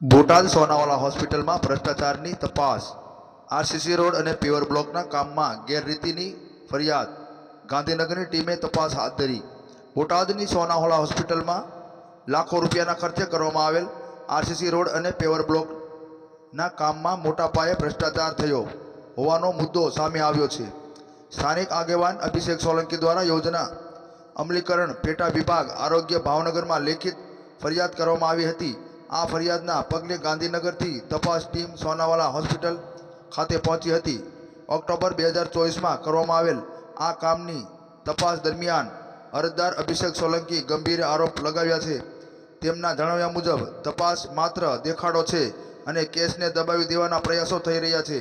બોટાદ સોનાવાલા હોસ્પિટલમાં ભ્રષ્ટાચારની તપાસ. આરસીસી રોડ અને પેવર બ્લોકના કામમાં ગેરરીતિની ફરિયાદ. ગાંધીનગરની ટીમે તપાસ હાથ ધરી. બોટાદની સોનાવાલા હોસ્પિટલમાં લાખો રૂપિયાના ખર્ચે કરવામાં આવેલ આરસીસી રોડ અને પેવર બ્લોકના કામમાં મોટા પાયે ભ્રષ્ટાચાર થયો હોવાનો મુદ્દો સામે આવ્યો છે. સ્થાનિક આગેવાન અભિષેક સોલંકી દ્વારા યોજના અમલીકરણ, પેટા વિભાગ, આરોગ્ય ભાવનગરમાં લેખિત ફરિયાદ કરવામાં આવી હતી. આ ફરિયાદના પગલે ગાંધીનગરથી તપાસ ટીમ સોનાવાલા હોસ્પિટલ ખાતે પહોંચી હતી. ઓક્ટોબર બે હજાર ચોવીસમાં કરવામાં આવેલ આ કામની તપાસ દરમિયાન અરજદાર અભિષેક સોલંકી ગંભીર આરોપ લગાવ્યા છે. તેમના જણાવ્યા મુજબ, તપાસ માત્ર દેખાડો છે અને કેસને દબાવી દેવાના પ્રયાસો થઈ રહ્યા છે.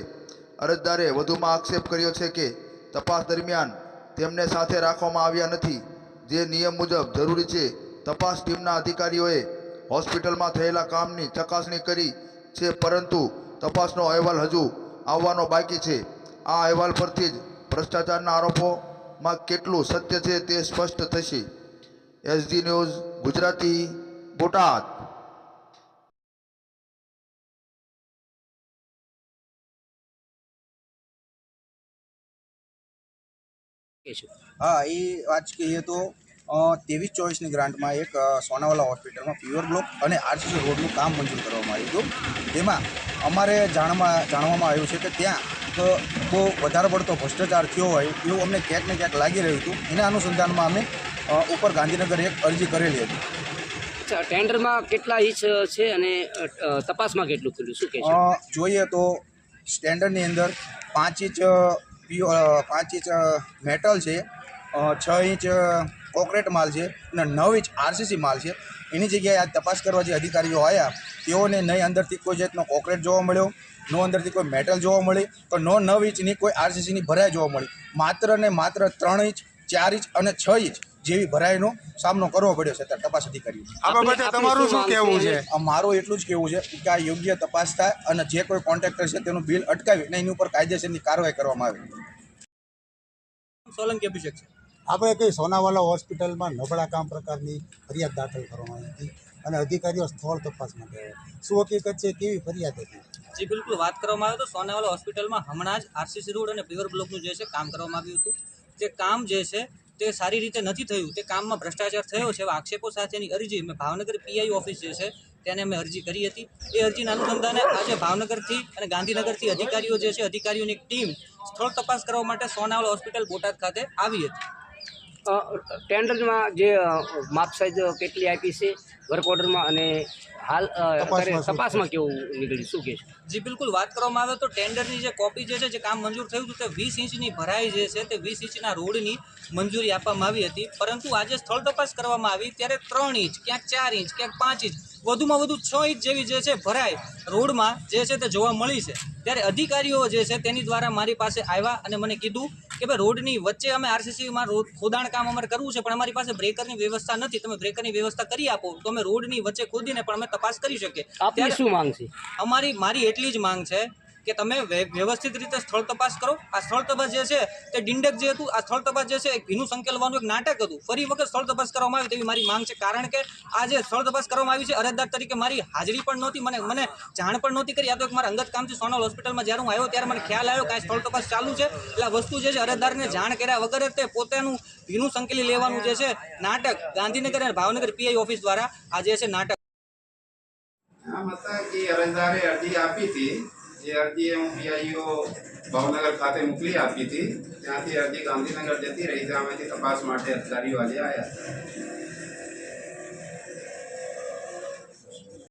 અરજદારે વધુમાં આક્ષેપ કર્યો છે કે તપાસ દરમિયાન તેમને સાથે રાખવામાં આવ્યા નથી. જે નિયમ મુજબ જરૂરી છે, તપાસ ટીમના અધિકારીઓએ હોસ્પિટલમાં થયેલા કામની ચકાસણી કરી છે, પરંતુ તપાસનો અહેવાલ હજુ આવવાનો બાકી છે. આ અહેવાલ પરથી જ ભ્રષ્ટાચારના આરોપોમાં કેટલું સત્ય છે તે સ્પષ્ટ થશે. SD news, Gujarati, Botad. હા એ વાત કહીએ તો ત્રેવીસ ચોવીસની ગ્રાન્ટમાં એક સોનાવાલા હોસ્પિટલમાં પ્યોર બ્લોક અને આરસીસી રોડનું કામ મંજૂર કરવામાં આવ્યું હતું. તેમાં અમારે જાણવા જાણવામાં આવ્યું છે કે ત્યાં તો બહુ વધારે પડતો ભ્રષ્ટાચાર થયો હોય એવું અમને ક્યાંક ને ક્યાંક લાગી રહ્યું હતું. એના અનુસંધાનમાં અમે ઉપર ગાંધીનગર એક અરજી કરેલી હતી. અચ્છા ટેન્ડરમાં કેટલા ઇંચ છે અને તપાસમાં કેટલું ખુલ્યું શું કે જોઈએ તો સ્ટેન્ડર્ડની અંદર પાંચ ઇંચ પાંચ ઇંચ મેટલ છે છ ઇંચ કોન્ક્રીટ માલ છે અને નવ ઇંચ આરસીસી માલ છે. એની જગ્યાએ આ તપાસ કરવા જે અધિકારીઓ આવ્યા તેઓને નહીં અંદરથી કોઈ જાતનો કોન્ક્રીટ જોવા મળ્યો નો અંદરથી કોઈ મેટલ જોવા મળી તો નો નવ ઇંચની કોઈ આરસીસીની ભરાઈ જોવા મળી. માત્ર ને માત્ર ત્રણ ઇંચ ચાર ઇંચ અને છ ઇંચ જેવી ભરાઈનો સામનો કરવો પડ્યો છે તપાસ અધિકારીઓ. આ બાબતે તમારું શું કહેવું છે? છે? મારું એટલું જ કહેવું છે કે આ યોગ્ય તપાસ થાય અને જે કોઈ કોન્ટ્રાક્ટર છે તેનું બિલ અટકાવી અને એની ઉપર કાયદેસરની કાર્યવાહી કરવામાં આવે. સોલંકી અભિષેક છે. આપણે કંઈ સોનાવાલા હોસ્પિટલમાં નબળા કામ પ્રકારની ફરિયાદ દાખલ કરવામાં આવી હતી અને અધિકારીઓ સ્થળ તપાસ માટે શું હકીકત છે? કેવી ફરિયાદ હતી? જી, બિલકુલ વાત કરવામાં આવે તો સોનાવાલા હોસ્પિટલમાં હમણાં જ આરસીસી રોડ અને પ્યોર બ્લોકનું જે છે કામ કરવામાં આવ્યું હતું. જે કામ જે છે તે સારી રીતે નથી થયું. તે કામમાં ભ્રષ્ટાચાર થયો છે એવા આક્ષેપો સાથેની અરજી મેં ભાવનગર પીઆઈ ઓફિસ જે છે તેને અમે અરજી કરી હતી. એ અરજીના અનુસંધાને આજે ભાવનગરથી અને ગાંધીનગરથી અધિકારીઓ જે છે અધિકારીઓની ટીમ સ્થળ તપાસ કરવા માટે સોનાવાલા હોસ્પિટલ બોટાદ ખાતે આવી હતી. ટેન્ડરમાં જે માપ સાઈઝ કેટલી આપી છે વર્ક ઓર્ડરમાં અને હાલ તપાસમાં કેવું નીકળ્યું? શું કે જી બિલકુલ વાત કરવામાં આવે તો ટેન્ડરની જે કોપી જે છે જે કામ મંજૂર થયું હતું તે વીસ ઇંચની ભરાઈ જે છે તે વીસ ઇંચના રોડની મંજૂરી આપવામાં આવી હતી. પરંતુ આજે સ્થળ તપાસ કરવામાં આવી ત્યારે ત્રણ ઇંચ ક્યાંક ચાર ઇંચ ક્યાંક પાંચ ઇંચ વધુમાં વધુ છ ઇંચ જેવી જે છે ભરાય રોડમાં જે છે તે જોવા મળી છે. ત્યારે અધિકારીઓ જે છે તેની દ્વારા મારી પાસે આવ્યા અને મને કીધું કે ભાઈ રોડની વચ્ચે અમે આરસીસીમાં રોડ ખોદાણ કામ અમારે કરવું છે પણ અમારી પાસે બ્રેકરની વ્યવસ્થા નથી. તમે બ્રેકરની વ્યવસ્થા કરી આપો તો અમે રોડની વચ્ચે ખોદીને પણ અમે તપાસ કરી શકીએ. શું માંગ છે? અમારી મારી એટલી જ માંગ છે કે તમે વ્ય- વ્યવસ્થિત રીતે સ્થળ તપાસ કરો. આ સ્થળ તપાસ જે છે તે ડિંડક જે હતું, આ સ્થળ તપાસ જે છે એક ભીનું સંકેલવાનું એક નાટક હતું. ફરી વખત સ્થળ તપાસ કરવામાં આવી તેવી મારી માંગ છે. કારણ કે આ જે સ્થળ તપાસ કરવામાં આવી છે, અરજદાર તરીકે મારી હાજરી પણ નહોતી, મને મને જાણ પણ નહોતી કરી. આ તો એક મારા અંગત કામથી સોનલ હોસ્પિટલમાં જ્યારે હું આવ્યો ત્યારે મને ખ્યાલ આવ્યો કે આ સ્થળ તપાસ ચાલુ છે. એટલે વસ્તુ જે છે, અરજદારને જાણ કર્યા વગર તે પોતાનું ભીનું સંકેલી લેવાનું જે છે, નાટક ગાંધીનગર અને ભાવનગર પીઆઈ ઓફિસ દ્વારા આ જે છે, નાટક અરજદારે અરજી આપી હતી. જે અરજી હું પીઆઈઓ ભાવનગર ખાતે મોકલી આપી હતી. ત્યાંથી અરજી ગાંધીનગર જતી રહી. અમેથી તપાસ માટે અધિકારીઓ આજે આવ્યા હતા.